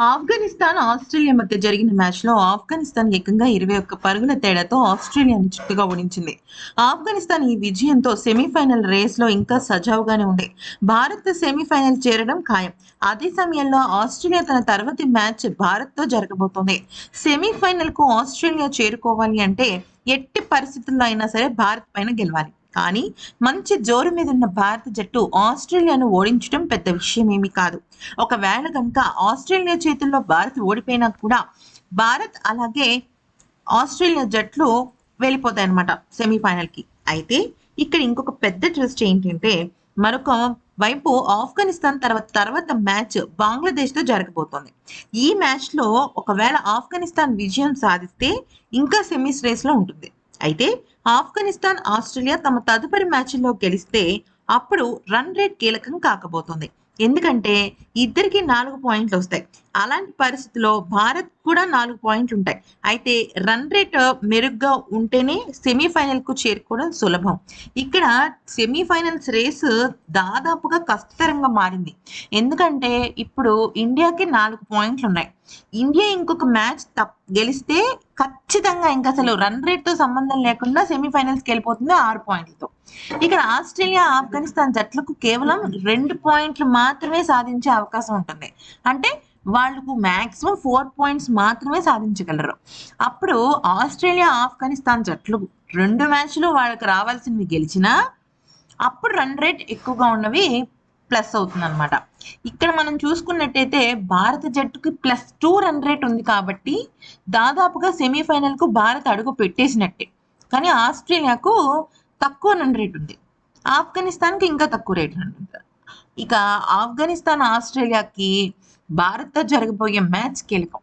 Afghanistan Australia మధ్య జరిగిన మ్యాచ్లో ఆఫ్ఘనిస్తాన్ ఏకంగా ఇరవై ఒక్క పరుగుల తేడాతో ఆస్ట్రేలియాను చిట్టుగా ఓడించింది. ఆఫ్ఘనిస్తాన్ ఈ విజయంతో సెమీఫైనల్ రేస్లో ఇంకా సజావుగానే ఉంది. భారత్ సెమీఫైనల్ చేరడం ఖాయం. అదే సమయంలో ఆస్ట్రేలియా తన తర్వాతి మ్యాచ్ భారత్తో జరగబోతోంది. సెమీఫైనల్కు ఆస్ట్రేలియా చేరుకోవాలి అంటే ఎట్టి పరిస్థితుల్లో అయినా సరే భారత్ పైన గెలవాలి. కానీ మంచి జోరు మీద ఉన్న భారత జట్టు ఆస్ట్రేలియాను ఓడించడం పెద్ద విషయం ఏమీ కాదు. ఒకవేళ కనుక ఆస్ట్రేలియా చేతుల్లో భారత్ ఓడిపోయినా కూడా భారత్ అలాగే ఆస్ట్రేలియా జట్లు వెళ్ళిపోతాయి అనమాట సెమీఫైనల్కి. అయితే ఇక్కడ ఇంకొక పెద్ద ట్విస్ట్ ఏంటంటే మరొక వైపు ఆఫ్ఘనిస్తాన్ తర్వాత తర్వాత మ్యాచ్ బంగ్లాదేశ్తో జరగబోతోంది. ఈ మ్యాచ్లో ఒకవేళ ఆఫ్ఘనిస్తాన్ విజయం సాధిస్తే ఇంకా సెమీస్ రేస్లో ఉంటుంది. అయితే ఆఫ్ఘనిస్తాన్ ఆస్ట్రేలియా తమ తదుపరి మ్యాచ్లో గెలిస్తే అప్పుడు రన్ రేట్ కీలకం కాకపోతుంది. ఎందుకంటే ఇద్దరికి నాలుగు పాయింట్లు వస్తాయి. అలాంటి పరిస్థితిలో భారత్ కూడా నాలుగు పాయింట్లు ఉంటాయి. అయితే రన్ రేట్ మెరుగ్గా ఉంటేనే సెమీఫైనల్కు చేరుకోవడం సులభం. ఇక్కడ సెమీఫైనల్స్ రేసు దాదాపుగా కష్టతరంగా మారింది. ఎందుకంటే ఇప్పుడు ఇండియాకి నాలుగు పాయింట్లు ఉన్నాయి ఇండియా ఇంకొక మ్యాచ్ తప్ గెలిస్తే ఖచ్చితంగా ఇంకా అసలు రన్ రేట్తో సంబంధం లేకుండా సెమీఫైనల్స్కి వెళ్ళిపోతుంది ఆరు పాయింట్లతో. ఇక్కడ ఆస్ట్రేలియా ఆఫ్ఘనిస్తాన్ జట్లకు కేవలం రెండు పాయింట్లు మాత్రమే సాధించే అవకాశం ఉంటుంది. అంటే వాళ్ళకు మ్యాక్సిమం ఫోర్ పాయింట్స్ మాత్రమే సాధించగలరు. అప్పుడు ఆస్ట్రేలియా ఆఫ్ఘనిస్తాన్ జట్లు రెండు మ్యాచ్లు వాళ్ళకి రావాల్సినవి గెలిచినా అప్పుడు రన్ రేట్ ఎక్కువగా ఉన్నవి ప్లస్ అవుతుంది అనమాట ఇక్కడ మనం చూసుకున్నట్టయితే భారత జట్టుకి ప్లస్ టూ రన్ రేట్ ఉంది కాబట్టి దాదాపుగా సెమీఫైనల్కు భారత్ అడుగు పెట్టేసినట్టే. కానీ ఆస్ట్రేలియాకు తక్కువ రన్ రేట్ ఉంది. ఆఫ్ఘనిస్తాన్కి ఇంకా తక్కువ రేట్ ఉంది ఇక ఆఫ్ఘనిస్తాన్ ఆస్ట్రేలియాకి భారత్తో జరగబోయే మ్యాచ్ కీలకం